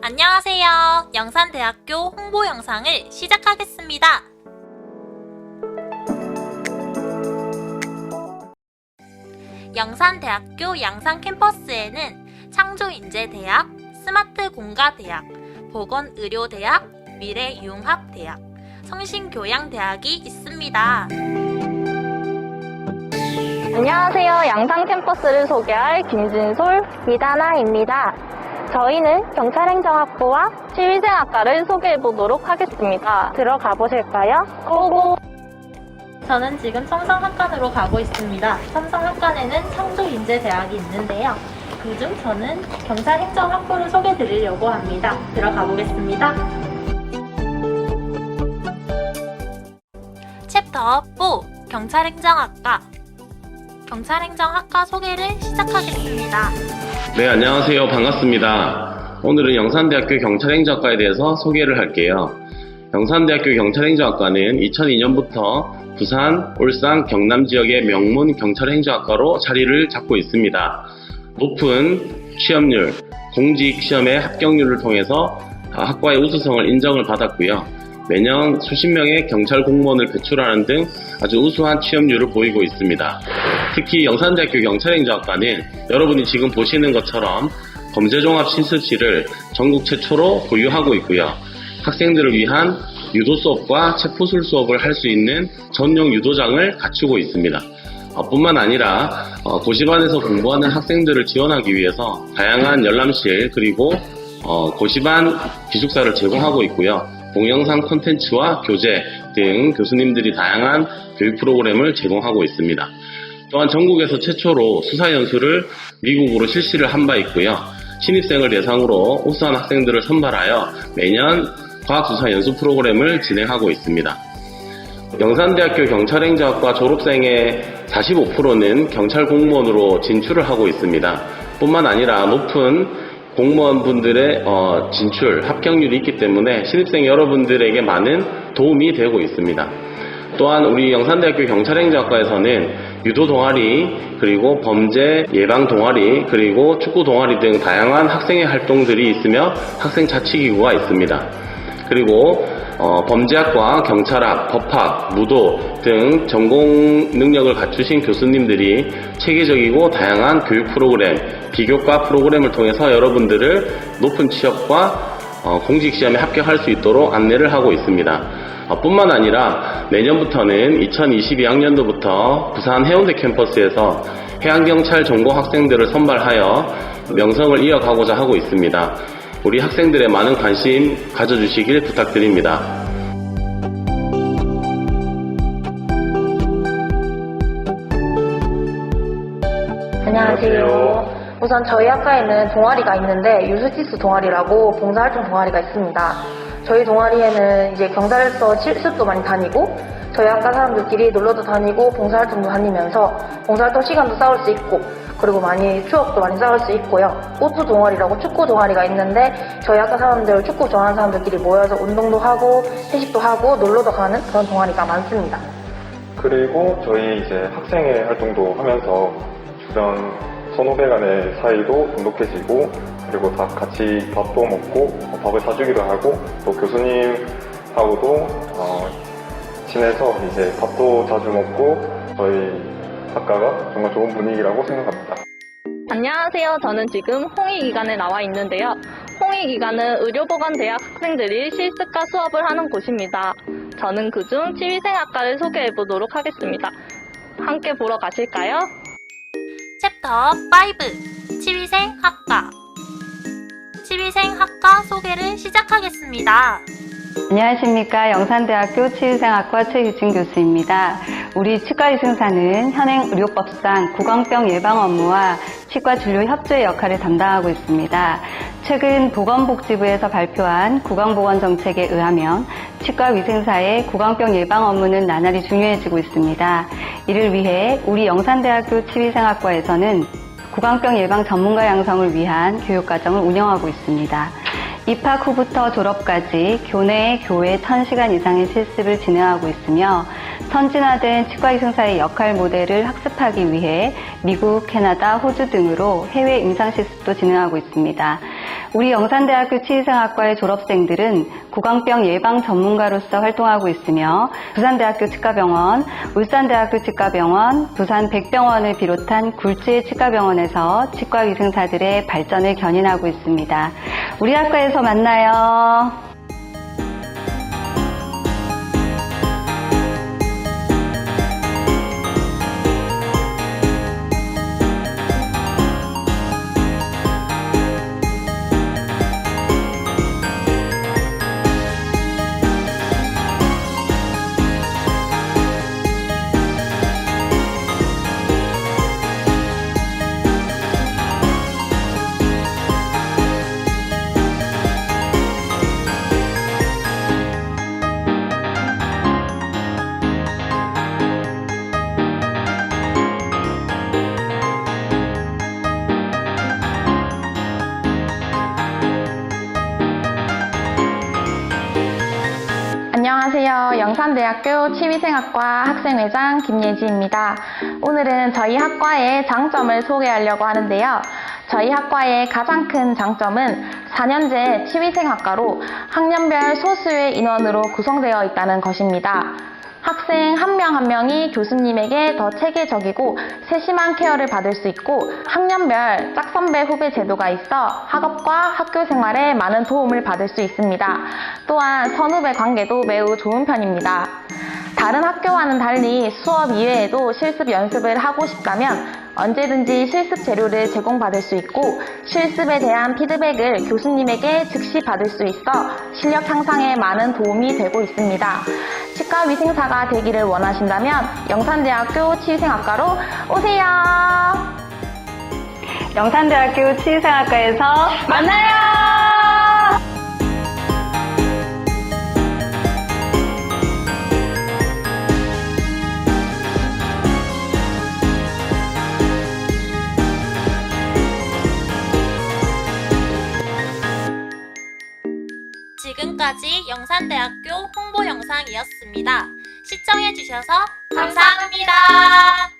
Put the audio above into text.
안녕하세요. 영산대학교 홍보 영상을 시작하겠습니다. 영산대학교 양산 캠퍼스에는 창조인재대학, 스마트공가대학, 보건의료대학, 미래융합대학, 성신교양대학이 있습니다. 안녕하세요. 양산 캠퍼스를 소개할 김진솔, 이다나입니다. 저희는 경찰행정학부와 치위생학과를 소개해 보도록 하겠습니다. 들어가 보실까요? 고고! 저는 지금 첨성학관으로 가고 있습니다. 첨성학관에는 창조인재대학이 있는데요. 그중 저는 경찰행정학부를 소개해 드리려고 합니다. 들어가 보겠습니다. 챕터 4 경찰행정학과 경찰행정학과 소개를 시작하겠습니다. 네, 안녕하세요. 반갑습니다. 오늘은 영산대학교 경찰행정학과에 대해서 소개를 할게요. 영산대학교 경찰행정학과는 2002년부터 부산, 울산, 경남 지역의 명문 경찰행정학과로 자리를 잡고 있습니다. 높은 취업률, 공직 시험의 합격률을 통해서 학과의 우수성을 인정을 받았고요. 매년 수십 명의 경찰 공무원을 배출하는 등 아주 우수한 취업률을 보이고 있습니다. 특히 영산대학교 경찰행정학과는 여러분이 지금 보시는 것처럼 범죄종합 실습실을 전국 최초로 보유하고 있고요. 학생들을 위한 유도 수업과 체포술 수업을 할 수 있는 전용 유도장을 갖추고 있습니다. 어, 뿐만 아니라 어, 고시반에서 공부하는 학생들을 지원하기 위해서 다양한 열람실 그리고 어, 고시반 기숙사를 제공하고 있고요. 동영상 콘텐츠와 교재 등 교수님들이 다양한 교육 프로그램을 제공하고 있습니다. 또한 전국에서 최초로 수사연수를 미국으로 실시를 한 바 있고요. 신입생을 대상으로 우수한 학생들을 선발하여 매년 과학수사 연수 프로그램을 진행하고 있습니다. 영산대학교 경찰행정학과 졸업생의 45%는 경찰 공무원으로 진출을 하고 있습니다. 뿐만 아니라 높은 공무원분들의 어, 진출, 합격률이 있기 때문에 신입생 여러분들에게 많은 도움이 되고 있습니다. 또한 우리 영산대학교 경찰행정학과에서는 유도 동아리, 그리고 범죄 예방 동아리, 그리고 축구 동아리 등 다양한 학생의 활동들이 있으며 학생 자치기구가 있습니다. 그리고 어, 범죄학과, 경찰학, 법학, 무도 등 전공 능력을 갖추신 교수님들이 체계적이고 다양한 교육 프로그램, 비교과 프로그램을 통해서 여러분들을 높은 취업과 어, 공직 시험에 합격할 수 있도록 안내를 하고 있습니다. 어, 뿐만 아니라 내년부터는 2022학년도부터 부산 해운대 캠퍼스에서 해양경찰 전공 학생들을 선발하여 명성을 이어가고자 하고 있습니다. 우리 학생들의 많은 관심 가져주시길 부탁드립니다. 안녕하세요. 우선 저희 학과에는 동아리가 있는데 유스티스 동아리라고 봉사활동 동아리가 있습니다. 저희 동아리에는 이제 경찰서 실습도 많이 다니고 저희 학과 사람들끼리 놀러도 다니고 봉사활동도 다니면서 봉사활동 시간도 쌓을 수 있고 그리고 많이 추억도 많이 쌓을 수 있고요. 오프 동아리라고 축구 동아리가 있는데 저희 학과 사람들 축구 좋아하는 사람들끼리 모여서 운동도 하고 회식도 하고 놀러도 가는 그런 동아리가 많습니다. 그리고 저희 이제 학생회 활동도 하면서 주변 선후배 간의 사이도 돈독해지고 그리고 다 같이 밥도 먹고 어, 밥을 사주기도 하고 또 교수님하고도 어, 친해서 이제 밥도 자주 먹고 저희 학과가 정말 좋은 분위기라고 생각합니다. 안녕하세요. 저는 지금 홍익 기간에 나와 있는데요. 홍익 기간은 의료보건대학 학생들이 실습과 수업을 하는 곳입니다. 저는 그중 치위생학과를 소개해 보도록 하겠습니다. 함께 보러 가실까요? 챕터 5 치위생학과 치위생학과 소개를 시작하겠습니다. 안녕하십니까. 영산대학교 치유생학과 최유진 교수입니다. 우리 치과의생사는 현행 의료법상 구강병 예방 업무와 치과 진료 협조의 역할을 담당하고 있습니다. 최근 보건복지부에서 발표한 구강보건 정책에 의하면 치과위생사의 구강병 예방 업무는 나날이 중요해지고 있습니다. 이를 위해 우리 영산대학교 치위생학과에서는 구강병 예방 전문가 양성을 위한 교육과정을 운영하고 있습니다. 입학 후부터 졸업까지 교내 교회 1000시간 이상의 실습을 진행하고 있으며 선진화된 치과의생사의 역할 모델을 학습하기 위해 미국, 캐나다, 호주 등으로 해외 임상 실습도 진행하고 있습니다. 우리 영산대학교 치의생학과의 졸업생들은 구강병 예방 전문가로서 활동하고 있으며 부산대학교 치과병원, 울산대학교 치과병원, 부산 백병원을 비롯한 굴지의 치과병원에서 치과 위생사들의 발전을 견인하고 있습니다. 우리 학과에서 만나요. 안녕하세요. 영산대학교 치위생학과 학생회장 김예지입니다. 오늘은 저희 학과의 장점을 소개하려고 하는데요. 저희 학과의 가장 큰 장점은 4년제 치위생학과로 학년별 소수의 인원으로 구성되어 있다는 것입니다. 학생 한 명 한 명이 교수님에게 더 체계적이고 세심한 케어를 받을 수 있고 학년별 짝선배 후배 제도가 있어 학업과 학교 생활에 많은 도움을 받을 수 있습니다. 또한 선후배 관계도 매우 좋은 편입니다. 다른 학교와는 달리 수업 이외에도 실습 연습을 하고 싶다면 언제든지 실습 재료를 제공받을 수 있고 실습에 대한 피드백을 교수님에게 즉시 받을 수 있어 실력 향상에 많은 도움이 되고 있습니다. 치과 위생사가 되기를 원하신다면 영산대학교 치위생학과로 오세요. 영산대학교 치의생학과에서 만나요! 지금까지 영산대학교 홍보 영상이었습니다. 시청해주셔서 감사합니다.